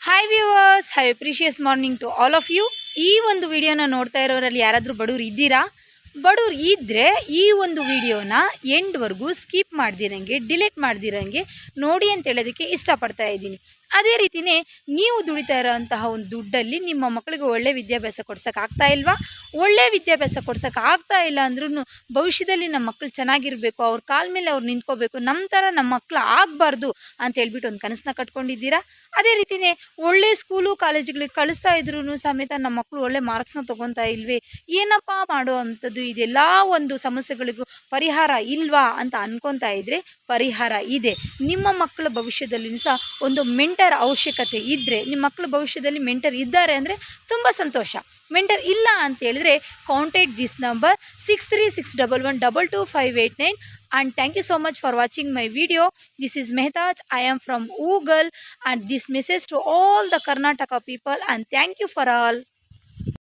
Hi viewers hi a precious morning to all of you ಈ ಒಂದು ವಿಡಿಯೋನ ನೋಡ್ತಾ ಇರೋರಲ್ಲಿ ಯಾರಾದರೂ ಬಡವ್ರು ಇದ್ದೀರಾ? ಬಡವ್ರು ಇದ್ದರೆ ಈ ಒಂದು ವಿಡಿಯೋನ ಎಂಡ್ವರೆಗೂ ಸ್ಕಿಪ್ ಮಾಡ್ದಿರಂಗೆ, ಡಿಲೀಟ್ ಮಾಡ್ದಿರಂಗೆ ನೋಡಿ ಅಂತ ಹೇಳೋದಕ್ಕೆ ಇಷ್ಟಪಡ್ತಾ ಇದ್ದೀನಿ. ಅದೇ ರೀತಿಯೇ ನೀವು ದುಡಿತಾ ಇರೋಂತಹ ಒಂದು ದುಡ್ಡಲ್ಲಿ ನಿಮ್ಮ ಮಕ್ಕಳಿಗೆ ಒಳ್ಳೆ ವಿದ್ಯಾಭ್ಯಾಸ ಕೊಡ್ಸೋಕ್ಕಾಗ್ತಾ ಇಲ್ವಾ? ಒಳ್ಳೆ ವಿದ್ಯಾಭ್ಯಾಸ ಕೊಡ್ಸೋಕೆ ಆಗ್ತಾ ಇಲ್ಲ ಅಂದ್ರೂ ಭವಿಷ್ಯದಲ್ಲಿ ನಮ್ಮ ಮಕ್ಕಳು ಚೆನ್ನಾಗಿರಬೇಕು, ಅವ್ರ ಕಾಲ ಮೇಲೆ ಅವ್ರು ನಿಂತ್ಕೋಬೇಕು ನಮ್ಮ ಥರ ನಮ್ಮ ಮಕ್ಕಳು ಆಗಬಾರ್ದು ಅಂತ ಹೇಳ್ಬಿಟ್ಟು ಒಂದು ಕನಸನ್ನ ಕಟ್ಕೊಂಡಿದ್ದೀರಾ? ಅದೇ ರೀತಿಯೇ ಒಳ್ಳೆ ಸ್ಕೂಲು, ಕಾಲೇಜುಗಳಿಗೆ ಕಳಿಸ್ತಾ ಇದ್ರೂ ಸಮೇತ ನಮ್ಮ ಮಕ್ಕಳು ಒಳ್ಳೆ ಮಾರ್ಕ್ಸ್ನ ತೊಗೊತಾ ಇಲ್ವೇ? ಏನಪ್ಪ ಮಾಡೋ ಅಂಥದ್ದು? ಇದೆಲ್ಲ ಒಂದು ಸಮಸ್ಯೆಗಳಿಗೂ ಪರಿಹಾರ ಇಲ್ವಾ ಅಂತ ಅನ್ಕೊತಾ ಇದ್ದರೆ ಪರಿಹಾರ ಇದೆ. ನಿಮ್ಮ ಮಕ್ಕಳ ಭವಿಷ್ಯದಲ್ಲಿಯೂ ಸಹ ಒಂದು ಮೆಂಟರ್ ಅವಶ್ಯಕತೆ ಇದ್ದರೆ ನಿಮ್ಮ ಮಕ್ಕಳ ಭವಿಷ್ಯದಲ್ಲಿ ಮೆಂಟರ್ ಇದ್ದಾರೆ ಅಂದರೆ ತುಂಬ ಸಂತೋಷ. ಮೆಂಟರ್ ಇಲ್ಲ ಅಂತ ಹೇಳಿದ್ರೆ contact this number six three six double one double two five eight nine and thank you so much for watching my video this is Mehtaj I am from Google and this message to all the Karnataka people and thank you for all.